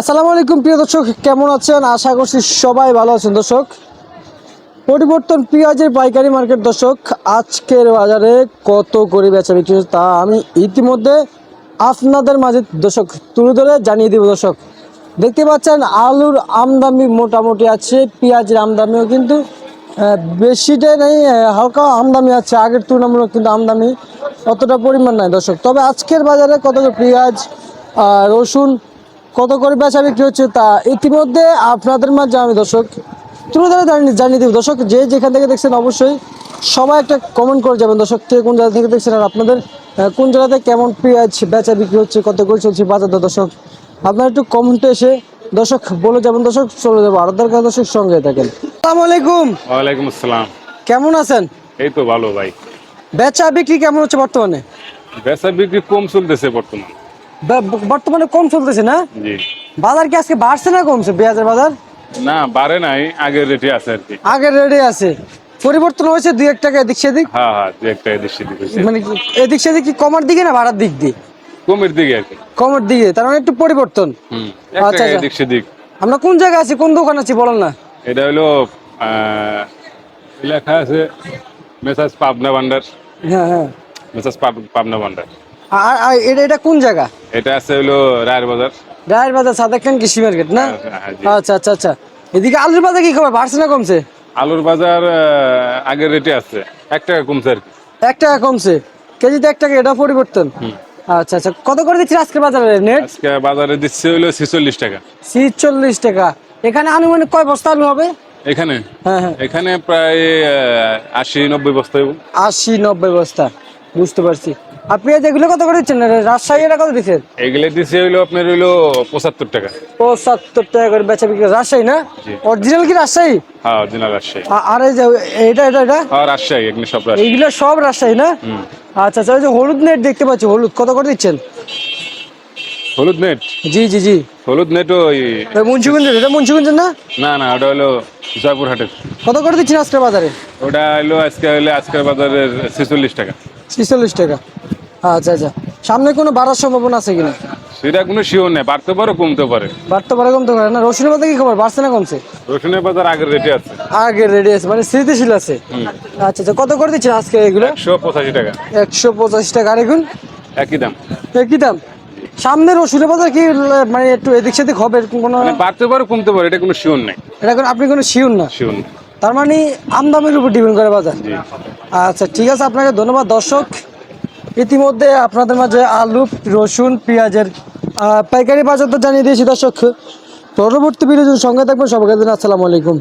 আসসালামু আলাইকুম, প্রিয় দর্শক, কেমন আছেন? আশা করছি সবাই ভালো আছেন। দর্শক, পরিবর্তন পেঁয়াজের পাইকারি মার্কেট, দর্শক, আজকের বাজারে কত করে বেচা বিক্রি তা আমি ইতিমধ্যে আপনাদের মাঝে, দর্শক, তুলে ধরে জানিয়ে দিব। দর্শক, দেখতে পাচ্ছেন, আলুর আমদানি মোটামুটি আছে, পেঁয়াজের আমদানিও কিন্তু বেশিটা নেই হালকা আমদানি আছে, আগের তুলনামূলক কিন্তু আমদানি অতটা পরিমাণ নাই। দর্শক, তবে আজকের বাজারে কত পেঁয়াজ রসুন কত করে বেচা বিক্রি হচ্ছে তা ইতিমধ্যে আপনাদের মাঝে আমি দর্শক তুলে ধরে জানিয়ে দিব। দর্শক যে যেখান থেকে দেখছেন অবশ্যই সবাই একটা কমেন্ট করে যাবেন। দর্শক কে কোন জায়গা থেকে দেখছেন আর আপনাদের কোন জায়গাতে কেমন পেঁয়াজ বেচা বিক্রি হচ্ছে কত করে চলছে বাজার দর? দর্শক আপনারা একটু কমেন্টে এসে দর্শক বলে যাবেন। দর্শক চলে যাব। আর দরকার দর্শক সঙ্গে থাকেন। আসসালামু আলাইকুম। ওয়ালাইকুম আসসালাম। কেমন আছেন? এই তো ভালো ভাই। বেচা বিক্রি কেমন হচ্ছে বর্তমানে? বেচা বিক্রি কম চলতেছে বর্তমান। বর্তমানে কম চলতেছে না? বাজার কি আজকে বাড়ছে না কমছে পেঁয়াজের বাজার? না বাড়ে নাই আগের রেটে আছে আর কি। আগের রেডি আছে। পরিবর্তন হয়েছে দুই এক টাকা এদিক সেদিক? হ্যাঁ হ্যাঁ দু একটা এদিক সেদিক মানে কি এদিক সেদিক কি কমার দিকে না ভাড়ার দিক দিয়ে? কমের দিকে আর কি। কমার দিকে তার মানে একটু পরিবর্তন। হুম আচ্ছা, আচ্ছা। এদিক সেদিক। আমরা কোন জায়গায় আছি কোন দোকান আছি বলেন না। এটা হলো লেখা আছে মেসাজ পাবনা ভান্ডার। হ্যাঁ হ্যাঁ। মেসাজ পাবনা ভান্ডার। আর এটা এটা কোন জায়গা? এটা আছে হলো রায়ের বাজার। রায়ের বাজার সাদেক খান কৃষি মার্কেট না? হ্যাঁ, আচ্ছা আচ্ছা আচ্ছা। এদিকে আলুর বাজার কি খবর বাড়ছে না কমছে? আলুর বাজার আগের রেটে আছে। এক টাকা কমছে আর এক টাকা কমছে। কেজিতে এক টাকা এটা পরিবর্তন? আচ্ছা আচ্ছা। কত করে দিচ্ছি আজকে বাজারে? নেট আজকে বাজারে দিচ্ছে হলো ছেচল্লিশ টাকা। ছিচল্লিশ টাকা। এখানে আনুমানিক কয় বস্তা আলু হবে? এখানে? হ্যাঁ হ্যাঁ। এখানে প্রায় আহ, আশি নব্বই বস্তা হইব। আশি নব্বই বস্তা। বুঝতে পারছি। আর পেঁয়াজ এগুলো কত করে দিচ্ছেন? রাজশাহী এটা কত দিচ্ছেন? এগুলো হইল আপনার হইল পঁচাত্তর টাকা। পঁচাত্তর টাকা করে বেচা বিক্রি রাজশাহী না? অরিজিনাল কি রাজশাহী? হ্যাঁ অরিজিনাল রাজশাহী। আর এই যে এটা এটা এটা? হ্যাঁ রাজশাহী এখানে সব রাজশাহী। এইগুলো সব রাজশাহী না? আচ্ছা আচ্ছা ওই যে হলুদ নেট দেখতে পাচ্ছি হলুদ। কত করে দিচ্ছেন? হলুদ নেট জি জি জি। হলুদ নেট ওই মুন্সিগঞ্জের এটা মুন্সিগঞ্জের না? না না ওটা হলো জয়পুরহাটের। কত করে দিচ্ছেন আজকের বাজারে? ওটা হলো আজকে হলো আজকের বাজারের ছেচল্লিশ টাকা। ছিচল্লিশ টাকা। আচ্ছা আচ্ছা। সামনে কোনো বাড়ার সম্ভাবনা আছে কিনা? সেটা কোনো শিওর নেই বাড়তে পারে কমতে পারে। বাড়তে পারে কমতে পারে না? রসুনের বাজার কি খবর? বাড়ছে না কমছে? রসুনের বাজার আগের রেটে আছে। আগে রেডি আছে মানে স্থিতিশীল আছে। আচ্ছা আচ্ছা। কত করে দিচ্ছেন আজকে এগুলো? একশো পঁচাশি টাকা। একশো পঁচাশি টাকা। আর এখন? একই দাম। একই দাম? সামনে রসুনের বাজার কি মানে একটু এদিক সেদিক হবে? এরকম কোনো মানে বাড়তে পারে কমতে পারে এটা কোনো শিওর নেই। এটা কোনো- আপনি কোনো শিওর না? শিওর নেই। তার মানে আমদামের উপর ডিপেন্ড করে বাজার। আচ্ছা ঠিক আছে। আপনাকে ধন্যবাদ দর্শক। ইতিমধ্যে আপনাদের মাঝে আলু, রসুন, পেঁয়াজের পাইকারি বাজার তো জানিয়ে দিয়েছি দর্শক। পরবর্তী বিনোদন সঙ্গে থাকবেন। সবাইকে আসসালামু আলাইকুম।